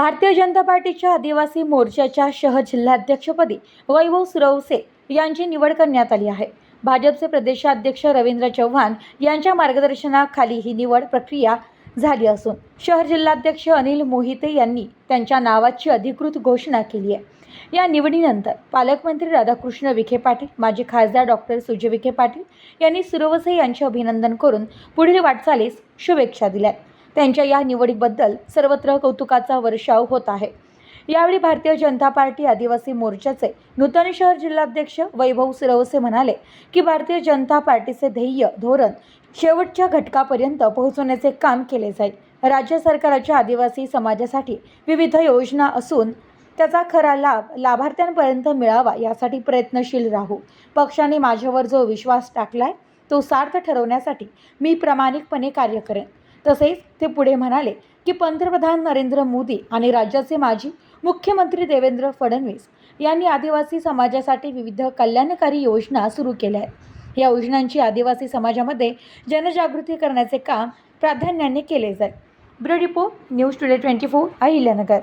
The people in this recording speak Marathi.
भारतीय जनता पार्टीच्या आदिवासी मोर्चाच्या शहर जिल्हाध्यक्षपदी वैभव सुरवसे यांची निवड करण्यात आली आहे. भाजपचे प्रदेशाध्यक्ष रवींद्र चव्हाण यांच्या मार्गदर्शनाखाली ही निवड प्रक्रिया झाली असून शहर जिल्हाध्यक्ष अनिल मोहिते यांनी त्यांच्या नावाची अधिकृत घोषणा केली आहे. या निवडीनंतर पालकमंत्री राधाकृष्ण विखे पाटील माजी खासदार डॉक्टर सुजय विखे पाटील यांनी सुरवसे यांचे अभिनंदन करून पुढील वाटचालीस शुभेच्छा दिल्यात. त्यांच्या या निवडीबद्दल सर्वत्र कौतुकाचा वर्षाव होत आहे. यावेळी भारतीय जनता पार्टी आदिवासी मोर्चाचे नूतन शहर जिल्हाध्यक्ष वैभव सिरवसे म्हणाले की भारतीय जनता पार्टीचे ध्येय धोरण शेवटच्या घटकापर्यंत पोहोचवण्याचे काम केले जाईल. राज्य सरकारच्या आदिवासी समाजासाठी विविध योजना असून त्याचा खरा लाभ लाभार्थ्यांपर्यंत मिळावा यासाठी प्रयत्नशील राहू. पक्षाने माझ्यावर जो विश्वास टाकलाय तो सार्थ ठरवण्यासाठी मी प्रामाणिकपणे कार्य करेन. तसेच ते पुढे म्हणाले की पंतप्रधान नरेंद्र मोदी आणि राज्याचे माजी मुख्यमंत्री देवेंद्र फडणवीस यांनी आदिवासी समाजासाठी विविध कल्याणकारी योजना सुरू केल्या आहेत. या योजनांची आदिवासी समाजामध्ये जनजागृती करण्याचे काम प्राधान्याने केले जाईल. Bureau report News Today twenty four Ahilyanagar.